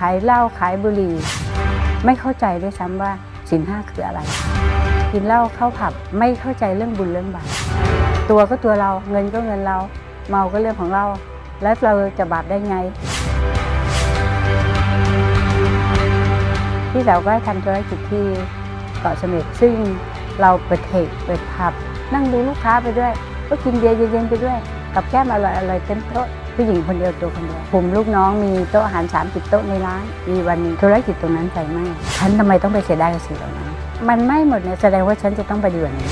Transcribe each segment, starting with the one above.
ขายเหล้าขายบุหรี่ ไม่เข้าใจด้วยซ้ำว่าสินห้าคืออะไร กินเหล้าเข้าผับไม่เข้าใจเรื่องบุญเรื่องบาปตัวก็ตัวเราเงินก็เงินเรา เมาก็เรื่องของเรา แล้วเราจะบาปได้ไง ที่เราก็ทำธุรกิจที่เกาะเสม็ดซึ่งเราเปิดเทคเปิดผับ นั่งดูลูกค้าไปด้วย ก็กินเบียร์เย็นๆไปด้วย กับแก้มอร่อยๆเต็มโต๊ะ ผู้หญิงคนเดียวตัวคนเดียวผมลูกน้องมีโต๊ะอาหาร 30 โต๊ะในร้าน มีวันนึงธุรกิจตรงนั้นไฟไหม้ฉันทำไมต้องไปเสียดายกับสิ่งเหล่านั้น มันไม้หมดเนี่ยแสดงว่าฉันจะต้องไปดีกว่านี้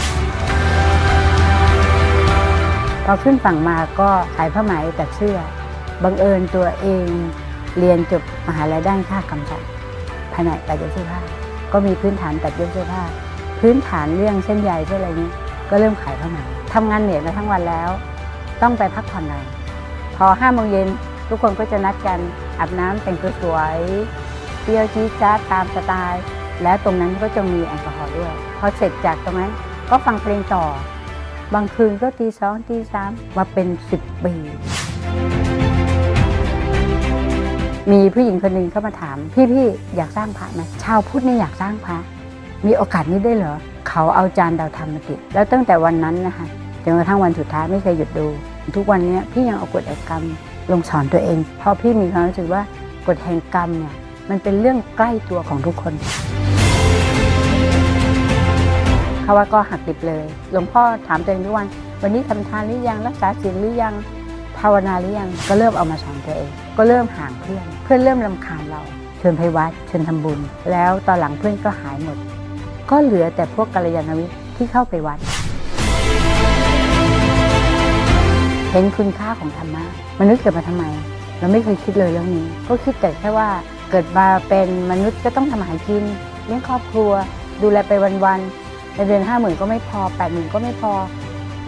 พอขึ้นฝั่งมาก็ขายผ้าไหมตัดเสื้อ บังเอิญตัวเองเรียนจบมหาลัยด้านค่ากำจัดแผนกตัดเย็บเสื้อผ้า ก็มีพื้นฐานตัดเย็บเสื้อผ้า พื้นฐานเรื่องเส้นใยเส้นอะไรนี้ ก็เริ่มขายผ้าไหมทำงานเหนื่อยมาทั้งวันแล้ว ต้องไปพักผ่อนหน่อย พอห้าโมงเย็นทุกคนก็จะนัดกันอาบน้ำแต่งตัวสวยเปรี้ยวจี๊ดจ๊าดตามสไตล์ แล้วตรงนั้นก็จะมีแอลกอฮอล์ด้วย พอเสร็จจากตรงนั้นก็ฟังเพลงต่อ บางคืนก็ตีสองตีสามมาเป็นสิบปีมีผู้หญิงคนหนึ่งเข้ามาถาม พี่พี่อยากสร้างพระไหมชาวพุทธนี่อยากสร้างพระ มีโอกาสนี้ได้เหรอ เขาเอาจานดาวธรรมมาติด แล้วตั้งแต่วันนั้นนะคะจนกระทั่งวันสุดท้ายไม่เคยหยุดดู ทุกวันนี้พี่ยังเอากฎแห่งกรรมลงสอนตัวเอง เพราะพี่มีความรู้สึกว่ากฎแห่งกรรมเนี่ยมันเป็นเรื่องใกล้ตัวของทุกคนเขาว่าก็หักดิบเลยหลวงพ่อถามตัวเองทุกวัน วันนี้ทำทานหรือยังรักษาศีลหรือยังภาวนาหรือยังก็เริ่มเอามาสอนตัวเอง ก็เริ่มห่างเพื่อน เพื่อนเริ่มลำคาญเราเชิญไปวัดเชิญทำบุญ แล้วตอนหลังเพื่อนก็หายหมด ก็เหลือแต่พวกกัลยาณมิตรที่เข้าไปวัด เห็นคุณค่าของธรรมะมนุษย์เกิดมาทำไม เราไม่เคยคิดเลยเรื่องนี้ ก็คิดแต่แค่ว่าเกิดมาเป็นมนุษย์ก็ต้องทำอาหารกินเลี้ยงครอบครัว ดูแลไปวันๆในเดือนห้าหมื่นก็ไม่พอแปดหมื่นก็ไม่พอ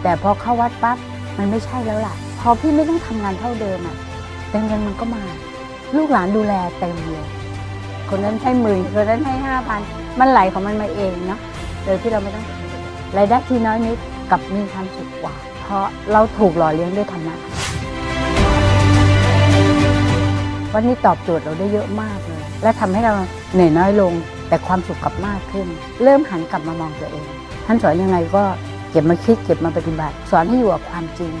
แต่พอเข้าวัดปั๊บมันไม่ใช่แล้วล่ะ พอพี่ไม่ต้องทำงานเท่าเดิมอะแต่เงินมันก็มา ลูกหลานดูแลเต็มเลยคนนั้นให้หมื่นคนนั้นให้ห้าพันมันไหลของมันมาเองเนาะโดยที่เราไม่ต้องรายได้ที่น้อยนิดกับมีความสุขกว่า เพราะเราถูกหล่อเลี้ยงด้วยธรรมะวันนี้ตอบโจทย์เราได้เยอะมากเลย และทำให้เราเหนื่อยน้อยลง แต่ความสุขกลับมากขึ้น เริ่มหันกลับมามองตัวเอง ท่านสอนยังไงก็เก็บมาคิดเก็บมาปฏิบัติ สอนให้อยู่กับความจริง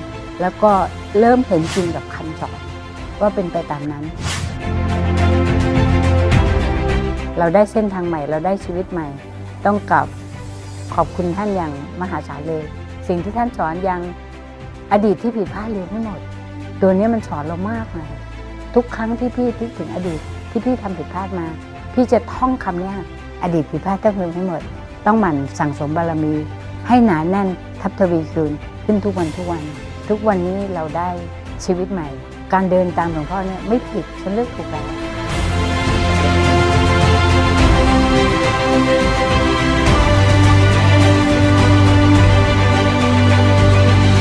แล้วก็เริ่มเห็นจริงกับคำสอนว่าเป็นไปตามนั้น เราได้เส้นทางใหม่ เราได้ชีวิตใหม่ ต้องกลับขอบคุณท่านอย่างมหาศาลเลย สิ่งที่ท่านสอนยังอดีตที่ผิดพลาดลืมให้หมด ตัวนี้มันสอนเรามากเลยทุกครั้งที่พี่คิดถึงอดีตที่พี่ทำผิดพลาดมา พี่จะท่องคำเนี้ยอดีตผิดพลาดต้องลืมให้หมด ต้องหมั่นสั่งสมบารมี ให้หนาแน่นทับทวีคืนขึ้นทุกวันทุกวัน ทุกวันนี้เราได้ชีวิตใหม่ การเดินตามหลวงพ่อเนี่ยไม่ผิดฉันเลือกถูกแล้ว